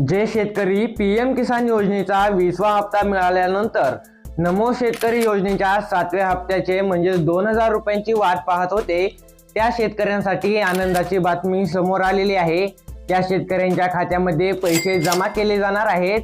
जे शेतकरी P M किसान योजनेचा वीसवा हप्ता मिळाल्यानंतर नमो शेतकरी योजनेच्या सातव्या हप्त्याचे म्हणजे दोन हजार रुपयांची वाट पाहत होते. त्या शेतकऱ्यांसाठी आनंदाची बातमी समोर आलेली आहे. त्या शेतकऱ्यांच्या खात्यामध्ये पैसे जमा केले जाणार आहेत.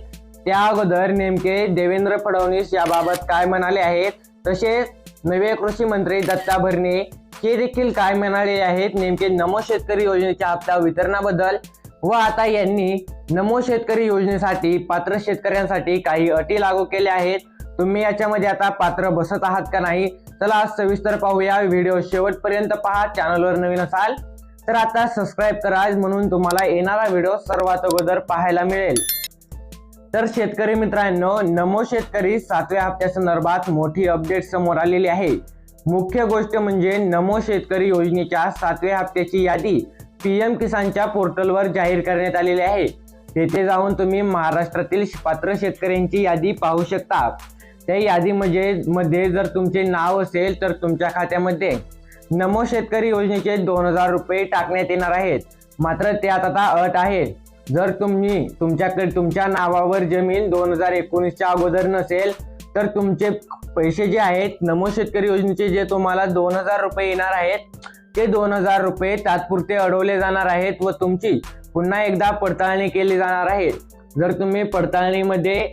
त्या अगोदर नेमके देवेंद्र फडणवीस याबाबत काय म्हणाले आहेत? तसेच नवे कृषी मंत्री दत्ता भरणे हे देखील काय म्हणाले आहेत? नेमके नमो शेतकरी योजनेच्या हप्ता वितरणाबद्दल व आता यांनी नमो शेतकरी योजनेसाठी पात्र शेतकऱ्यांसाठी काही अटी लागू केल्या आहेत. तुम्ही याच्यामध्ये आता पात्र बसत आहात का नाही? चला आज सविस्तर पाहूया. व्हिडिओ शेवटपर्यंत पहा. चॅनलवर नवीन असाल तर आता सबस्क्राईब करा म्हणून तुम्हाला येणारा व्हिडिओ सर्वात अगोदर पाहायला मिळेल. तर शेतकरी मित्रांनो नमो शेतकरी सातव्या हप्त्या संदर्भात मोठी अपडेट समोर आलेली आहे. मुख्य गोष्ट म्हणजे नमो शेतकरी योजनेच्या सातव्या हप्त्याची यादी. पी एम किसानच्या पोर्टलवर जाहीर करण्यात आलेले आहे. तेथे जाऊन तुम्ही महाराष्ट्रातील पात्र शेतकऱ्यांची यादी पाहू शकता. त्या यादीमध्ये मध्ये जर तुमचे नाव असेल तर तुमच्या खात्यामध्ये नमो शेतकरी योजनेचे दोन हजार रुपये टाकण्यात येणार आहेत. मात्र त्यात आता अट आहे. जर तुम्ही तुमच्याकडे तुमच्या नावावर जमीन दोन हजार एकोणीसच्या अगोदर नसेल तर तुमचे पैसे जे आहेत नमो शेतकरी योजनेचे जे तुम्हाला दोन हजार रुपये येणार आहेत ते दोन हजार रुपये तात्पुरते अडवले जाणार आहेत व तुमची पुन्हा एकदा पडताळणी केली जाणार आहे. जर तुम्ही पडताळणीमध्ये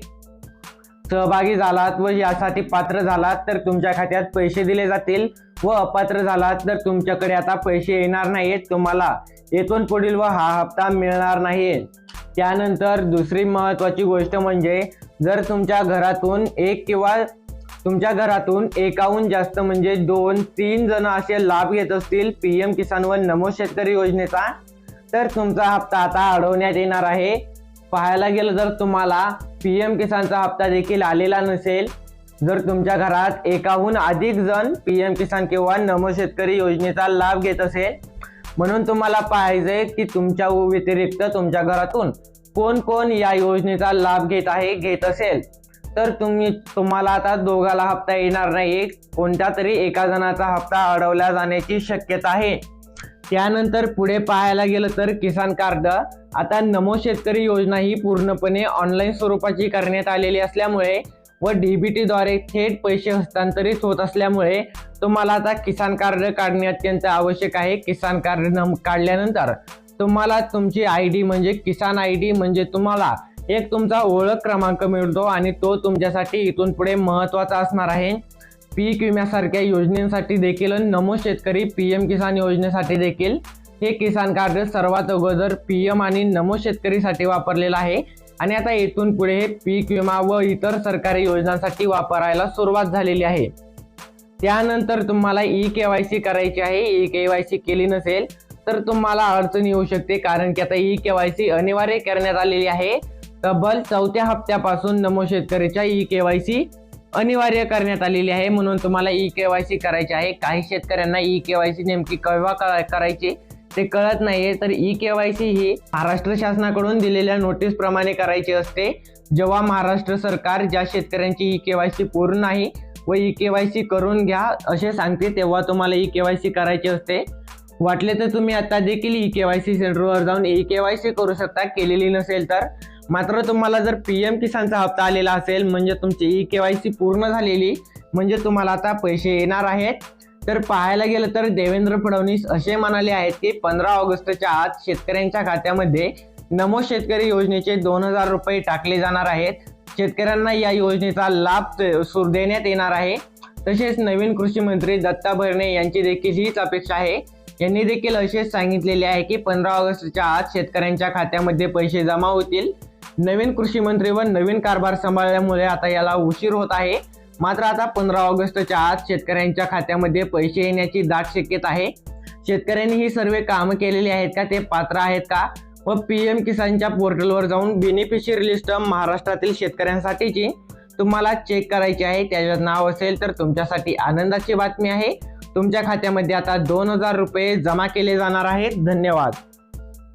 सहभागी झालात व यासाठी पात्र झालात तर तुमच्या खात्यात पैसे दिले जातील व अपात्र झालात तर तुमच्याकडे आता पैसे येणार नाहीत. तुम्हाला येथून पुढील व हा हप्ता मिळणार नाही. त्यानंतर दुसरी महत्वाची गोष्ट म्हणजे जर तुमच्या घरातून एक किंवा तुमच्या घरातून एकाहून जास्त म्हणजे दोन तीन जण असे लाभ घेत असतील पी एम किसान व नमो शेतकरी योजनेचा. तर तुमचा हप्ता आता अडवण्यात येणार आहे. पाहायला गेलं तर तुम्हाला पी एम किसानचा हप्ता देखील आलेला नसेल. जर तुमच्या घरात एकाहून अधिक जण पी एम किसान किंवा नमो शेतकरी योजनेचा लाभ घेत असेल म्हणून तुम्हाला पाहिजे की तुमच्या व्यतिरिक्त तुमच्या घरातून कोण कोण या योजनेचा लाभ घेत आहे घेत असेल. तर तुम्ही तुम्हाला आता दोघाला हप्ता येणार नाही. कोणत्या तरी एका जणाचा हप्ता अडवला जाण्याची शक्यता आहे. त्यानंतर पुढे पाहायला गेलं तर किसान कार्ड. आता नमो शेतकरी योजना ही पूर्णपणे ऑनलाईन स्वरूपाची करण्यात आलेली असल्यामुळे व डी बी टीद्वारे थेट पैसे हस्तांतरित होत असल्यामुळे तुम्हाला आता किसान कार्ड काढणे अत्यंत आवश्यक आहे. किसान कार्ड नम काढल्यानंतर तुम्हाला तुमची आय डी म्हणजे किसान आय डी म्हणजे तुम्हाला एक तुमचा ओळख क्रमांक मिळतो आणि तो तुमच्यासाठी इथून पुढे महत्त्वाचा असणार आहे. पीक विम्यासारख्या योजनेसाठी देखील नमो शेतकरी पी एम किसान योजनेसाठी देखील हे किसान कार्ड सर्वात अगोदर पी एम आणि नमो शेतकरीसाठी वापरलेलं आहे. आणि आता इथून पुढे हे पीक विमा व इतर सरकारी योजनांसाठी वापरायला सुरुवात झालेली आहे. त्यानंतर तुम्हाला ई के वाय सी करायची आहे. ई के वाय सी केली नसेल तर तुम्हाला अडचण येऊ शकते कारण की आता ई के वाय सी अनिवार्य करण्यात आलेली आहे. तब्बल चौथ्या हप्त्यापासून नमो शेतकरीच्या ई के वाय सी अनिवार्य करण्यात आलेली आहे. म्हणून तुम्हाला ई के वाय सी करायची आहे. काही शेतकऱ्यांना ई के वाय सी नेमकी केव्हा करायची ते कळत नाहीये. तर ई के वाय सी ही महाराष्ट्र शासनाकडून दिलेल्या नोटीस प्रमाणे करायची असते. जेव्हा महाराष्ट्र सरकार ज्या शेतकऱ्यांची ई के वाय सी पूर्ण नाही व ई के वाय सी करून घ्या असे सांगते तेव्हा तुम्हाला ई के वाय सी करायची असते. वाटले तर तुम्ही आता देखील ई के वाय सी सेंटरवर जाऊन ई के वाय सी करू शकता. केलेली नसेल तर मात्र तुम्हाला जर पी एम किसानचा हप्ता आलेला असेल म्हणजे तुमची ई के वाय सी पूर्ण झालेली म्हणजे तुम्हाला आता पैसे येणार आहेत. तर पाहायला गेलं तर देवेंद्र फडणवीस असे म्हणाले आहेत की पंधरा ऑगस्टच्या आत शेतकऱ्यांच्या खात्यामध्ये नमो शेतकरी योजनेचे दोन हजार रुपये टाकले जाणार आहेत. शेतकऱ्यांना या योजनेचा लाभ सुरू देण्यात येणार आहे. तसेच नवीन कृषी मंत्री दत्ता भरणे यांची देखील हीच अपेक्षा आहे. यांनी देखील असेच सांगितलेले आहे की पंधरा ऑगस्टच्या आत शेतकऱ्यांच्या खात्यामध्ये पैसे जमा होतील. नवीन कृषी मंत्री व नवीन कारभार सांभाळल्यामुळे आता याला उशीर होत आहे. मात्र आता पंधरा ऑगस्टच्या आत शेतकऱ्यांच्या खात्यामध्ये पैसे येण्याची दाट शक्यता आहे. शेतकऱ्यांनी ही सर्व कामं केलेली आहेत का ते पात्र आहेत का? व पी एम किसानच्या पोर्टलवर जाऊन बेनिफिशियरी लिस्ट महाराष्ट्रातील शेतकऱ्यांसाठीची तुम्हाला चेक करायची आहे. त्याच्यात नाव असेल तर तुमच्यासाठी आनंदाची बातमी आहे. तुमच्या खात्यामध्ये आता दोन हजार रुपये जमा केले जाणार आहेत. धन्यवाद.